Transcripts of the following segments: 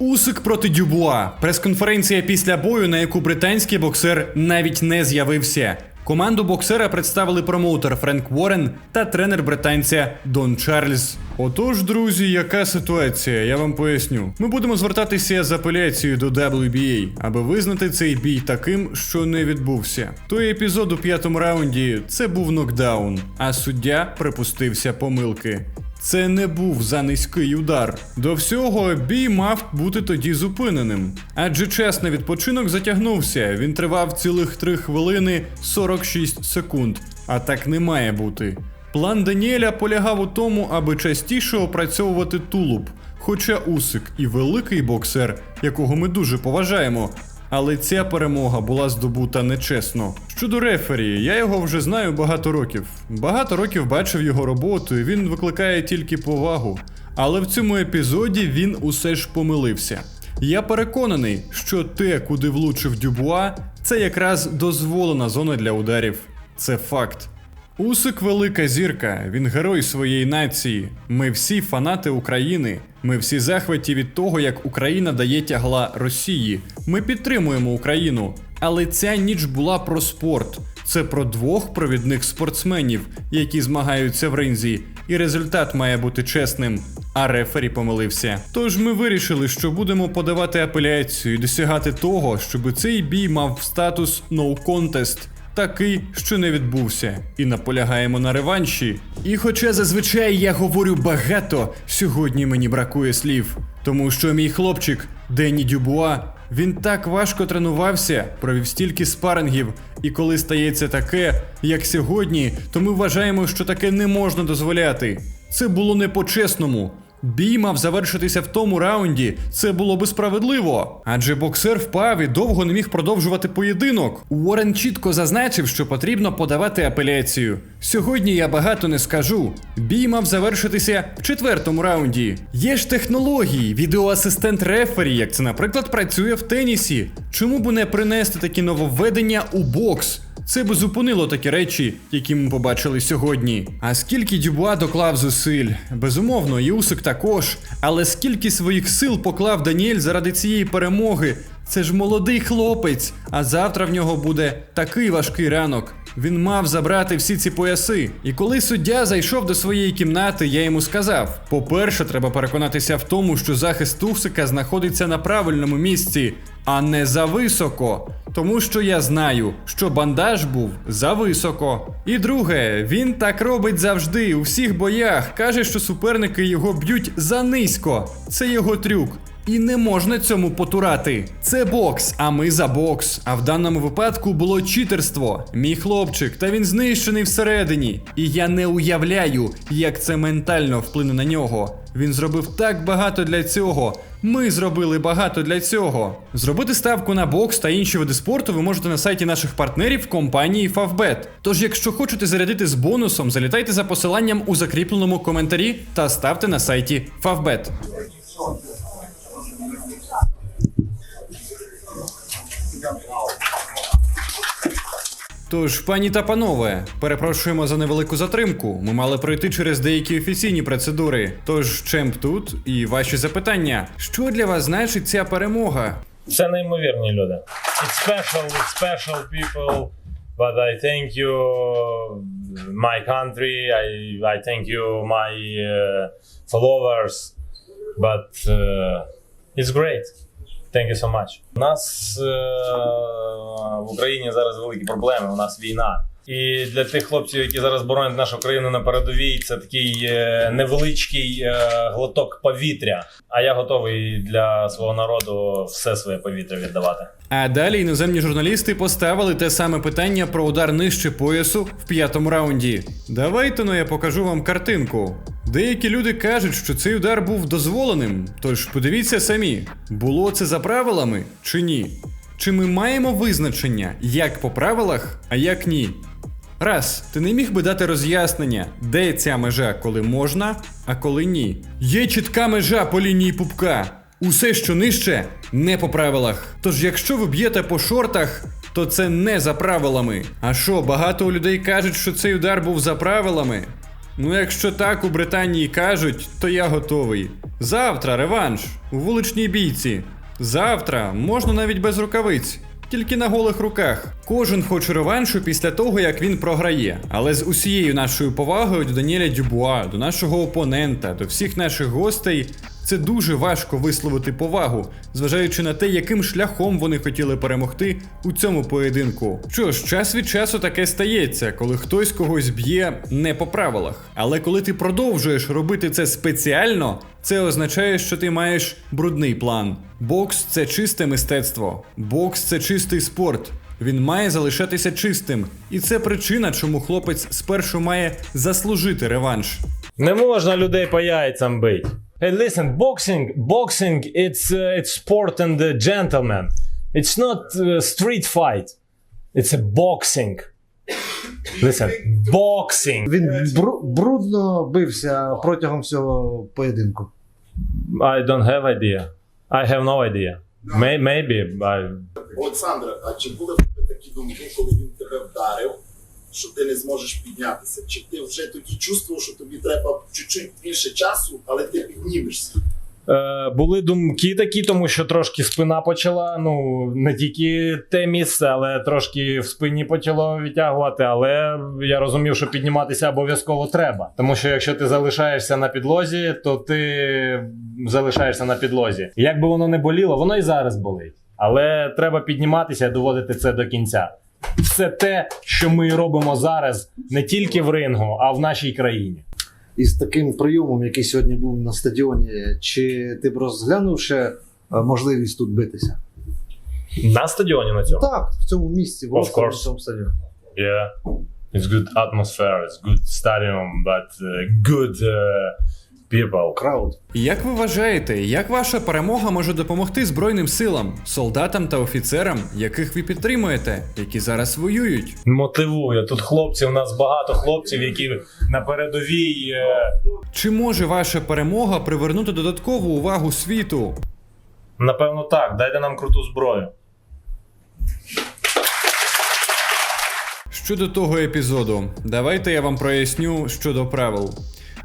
Усик проти Дюбуа. Прес-конференція після бою, на яку британський боксер навіть не з'явився. Команду боксера представили промоутер Френк Уоррен та тренер британця Дон Чарльз. Отож, друзі, яка ситуація? Я вам поясню. Ми будемо звертатися з апеляцією до WBA, аби визнати цей бій таким, що не відбувся. Той епізод у п'ятому раунді це був нокдаун, а суддя припустився помилки. Це не був за низький удар. До всього бій мав бути тоді зупиненим. Адже час на відпочинок затягнувся. Він тривав цілих 3 хвилини 46 секунд. А так не має бути. План Даніеля полягав у тому, аби частіше опрацьовувати тулуб. Хоча Усик і великий боксер, якого ми дуже поважаємо, але ця перемога була здобута нечесно. Щодо рефері, я його вже знаю багато років. Багато років бачив його роботу, і він викликає тільки повагу. Але в цьому епізоді він усе ж помилився. Я переконаний, що те, куди влучив Дюбуа, це якраз дозволена зона для ударів. Це факт. Усик велика зірка, він герой своєї нації. Ми всі фанати України. Ми всі захваті від того, як Україна дає тягла Росії. Ми підтримуємо Україну. Але ця ніч була про спорт. Це про двох провідних спортсменів, які змагаються в ринзі, і результат має бути чесним. А рефері помилився. Тож ми вирішили, що будемо подавати апеляцію і досягати того, щоб цей бій мав статус no contest такий, що не відбувся, і наполягаємо на реванші. І хоча зазвичай я говорю багато, сьогодні мені бракує слів, тому що мій хлопчик Денні Дюбуа. Він так важко тренувався, провів стільки спарингів, і коли стається таке, як сьогодні, то ми вважаємо, що таке не можна дозволяти. Це було не по-чесному. Бій мав завершитися в тому раунді. Це було би справедливо. Адже боксер впав і довго не міг продовжувати поєдинок. Уоррен чітко зазначив, що потрібно подавати апеляцію. Сьогодні я багато не скажу. Бій мав завершитися в четвертому раунді. Є ж технології, відеоасистент рефері, як це, наприклад, працює в тенісі. Чому б не принести такі нововведення у бокс? Це би зупинило такі речі, які ми побачили сьогодні. А скільки Дюбуа доклав зусиль? Безумовно, і Усик також. Але скільки своїх сил поклав Даніель заради цієї перемоги? Це ж молодий хлопець, а завтра в нього буде такий важкий ранок. Він мав забрати всі ці пояси. І коли суддя зайшов до своєї кімнати, я йому сказав: по-перше, треба переконатися в тому, що захист Усика знаходиться на правильному місці, а не за високо. Тому що я знаю, що бандаж був за високо. І друге, він так робить завжди у всіх боях. Каже, що суперники його б'ють за низько. Це його трюк. І не можна цьому потурати. Це бокс, а ми за бокс. А в даному випадку було читерство. Мій хлопчик, та він знищений всередині. І я не уявляю, як це ментально вплине на нього. Він зробив так багато для цього. Ми зробили багато для цього. Зробити ставку на бокс та інші види спорту ви можете на сайті наших партнерів компанії Favbet. Тож, якщо хочете зарядити з бонусом, залітайте за посиланням у закріпленому коментарі та ставте на сайті Favbet. Тож, пані та панове, перепрошуємо за невелику затримку. Ми мали пройти через деякі офіційні процедури. Тож, Чемп тут і ваші запитання. Що для вас значить ця перемога? Це неймовірні люди. It's special, it's special people. But I thank you, my country. I, I thank you, my uh, followers. But uh, it's great. Thank you so much. У нас е, в Україні зараз великі проблеми. У нас війна. І для тих хлопців, які зараз боронять нашу країну на передовій, це такий е, невеличкий е, глоток повітря. А я готовий для свого народу все своє повітря віддавати. А далі іноземні журналісти поставили те саме питання про удар нижче поясу в п'ятому раунді. Давайте ну я покажу вам картинку. Деякі люди кажуть, що цей удар був дозволеним. Тож подивіться самі, було це за правилами чи ні? Чи ми маємо визначення, як по правилах, а як ні? Раз, ти не міг би дати роз'яснення, де ця межа, коли можна, а коли ні. Є чітка межа по лінії пупка. Усе, що нижче, не по правилах. Тож, якщо ви б'єте по шортах, то це не за правилами. А що, багато людей кажуть, що цей удар був за правилами? Ну, якщо так у Британії кажуть, то я готовий. Завтра реванш у вуличній бійці. Завтра можна навіть без рукавиць. Тільки на голих руках. Кожен хоче реваншу після того, як він програє. Але з усією нашою повагою до Даніеля Дюбуа, до нашого опонента, до всіх наших гостей, це дуже важко висловити повагу, зважаючи на те, яким шляхом вони хотіли перемогти у цьому поєдинку. Що ж, час від часу таке стається, коли хтось когось б'є не по правилах. Але коли ти продовжуєш робити це спеціально, це означає, що ти маєш брудний план. Бокс це чисте мистецтво. Бокс це чистий спорт. Він має залишатися чистим, і це причина, чому хлопець спершу має заслужити реванш. Не можна людей по яйцям бити. Hey, listen, boxing, boxing, it's uh, it's sport and uh, gentleman. It's not uh, street fight. It's a boxing. Listen, boxing. Він бру- брудно бився протягом всього поєдинку. I don't have idea. I have no idea. May, maybe. I... Олександре, а чи були в тебе такі думки, коли він тебе вдарив, що ти не зможеш піднятися? Чи ти вже тоді чувствував, що тобі треба чуть-чуть більше часу, але ти піднімешся? Е, були думки такі, тому що трошки спина почала. Ну не тільки те місце, але трошки в спині почало відтягувати. Але я розумів, що підніматися обов'язково треба. Тому що якщо ти залишаєшся на підлозі, то ти залишаєшся на підлозі. Як би воно не боліло, воно і зараз болить. Але треба підніматися і доводити це до кінця. Все те, що ми робимо зараз, не тільки в рингу, а в нашій країні. І з таким прийомом, який сьогодні був на стадіоні, чи ти б розглянув ще е, можливість тут битися? На стадіоні на цьому. Так, в цьому місці, в цьому стадіоні. Yeah, it's good atmosphere, it's good stadium, but uh, good uh, people. Крауд. Як ви вважаєте, як ваша перемога може допомогти Збройним силам, солдатам та офіцерам, яких ви підтримуєте, які зараз воюють? Мотивує. Тут хлопці, у нас багато хлопців, які на передовій. е, Чи може ваша перемога привернути додаткову увагу світу? Напевно, так. Дайте нам круту зброю. Щодо того епізоду, давайте я вам проясню щодо правил.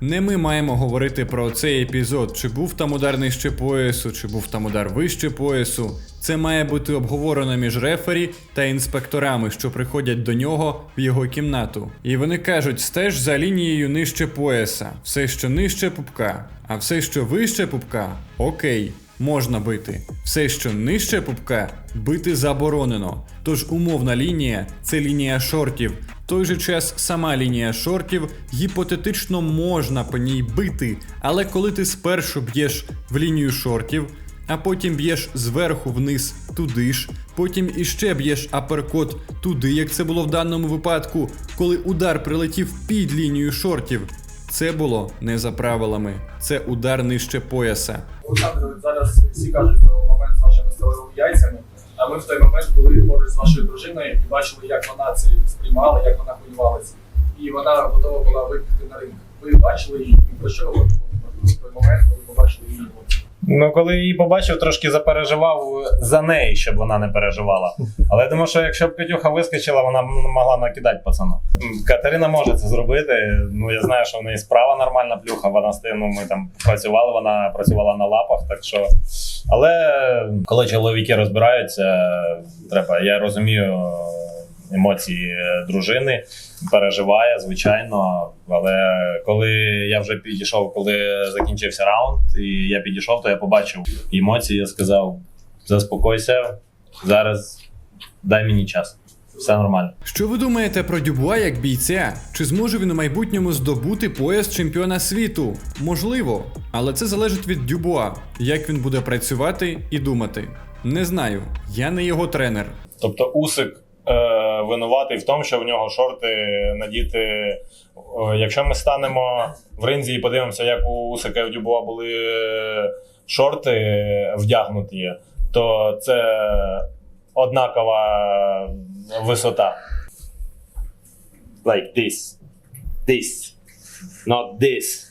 Не ми маємо говорити про цей епізод, чи був там удар нижче поясу, чи був там удар вище поясу. Це має бути обговорено між рефері та інспекторами, що приходять до нього в його кімнату. І вони кажуть: стеж за лінією нижче пояса, все, що нижче пупка, а все, що вище пупка, окей. Можна бити. Все, що нижче пупка, бити заборонено. Тож умовна лінія це лінія шортів. Той же час сама лінія шортів гіпотетично можна по ній бити, але коли ти спершу б'єш в лінію шортів, а потім б'єш зверху вниз туди ж, потім іще б'єш аперкот туди, як це було в даному випадку, коли удар прилетів під лінію шортів. Це було не за правилами, це удар нижче пояса. Зараз всі кажуть про момент з вашими сталевими яйцями. А ми в той момент були поруч з вашою дружиною і бачили, як вона це сприймала, як вона хвилювалася. І вона готова була випити на ринок. Ви бачили її і про що в той момент, коли побачили її емоції? Ну, коли її побачив, трошки запереживав за неї, щоб вона не переживала. Але я думаю, що якщо б Катюха вискочила, вона б могла накидати пацану. Катерина може це зробити. Ну я знаю, що в неї справа нормальна плюха. Вона ну, ми там працювали, вона працювала на лапах, так що. Але коли чоловіки розбираються, треба. Я розумію емоції е, дружини, переживає, звичайно. Але коли я вже підійшов, коли закінчився раунд, і я підійшов, то я побачив емоції. Я сказав: заспокойся, зараз дай мені час. Все нормально. Що ви думаєте про Дюбуа як бійця? Чи зможе він у майбутньому здобути пояс чемпіона світу? Можливо, але це залежить від Дюбуа, як він буде працювати і думати. Не знаю, я не його тренер. Тобто Усик е, винуватий в тому, що в нього шорти надіти. Е, якщо ми станемо в ринзі і подивимося, як у Усика і у Дюбуа були е, шорти вдягнуті, то це однакова висота. Like this. This. Not this.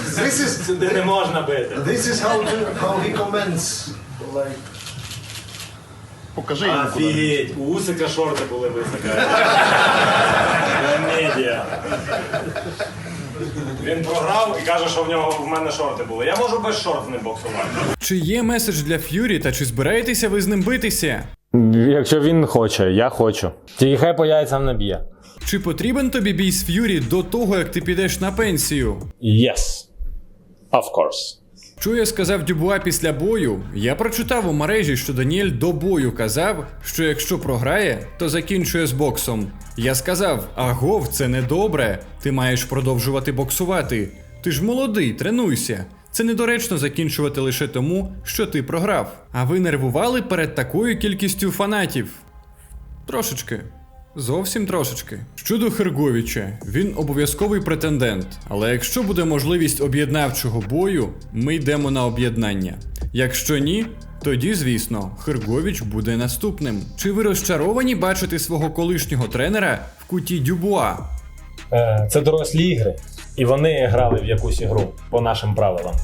This is, Сюди не можна бити. this is how, to, how he comments. Like, Покажи йому. куди. Офігеть, у Усика шорти були високо. Комедія. Він програв і каже, що в нього в мене шорти були. Я можу без шорт не боксувати. Чи є меседж для Ф'юрі та чи збираєтеся ви з ним битися? Якщо він хоче, я хочу. Тільки хай по яйцям не б'є. Чи потрібен тобі бій з Ф'юрі до того, як ти підеш на пенсію? Yes. Of course. Що я сказав Дюбуа після бою? Я прочитав у мережі, що Даніель до бою казав, що якщо програє, то закінчує з боксом. Я сказав: Агов, це не добре. Ти маєш продовжувати боксувати. Ти ж молодий, тренуйся. Це недоречно закінчувати лише тому, що ти програв. А ви нервували перед такою кількістю фанатів? Трошечки. Зовсім трошечки. Щодо Херговіча, він обов'язковий претендент. Але якщо буде можливість об'єднавчого бою, ми йдемо на об'єднання. Якщо ні, тоді, звісно, Херговіч буде наступним. Чи ви розчаровані бачити свого колишнього тренера в куті Дюбуа? Е, Це дорослі ігри. І вони грали в якусь ігру по нашим правилам.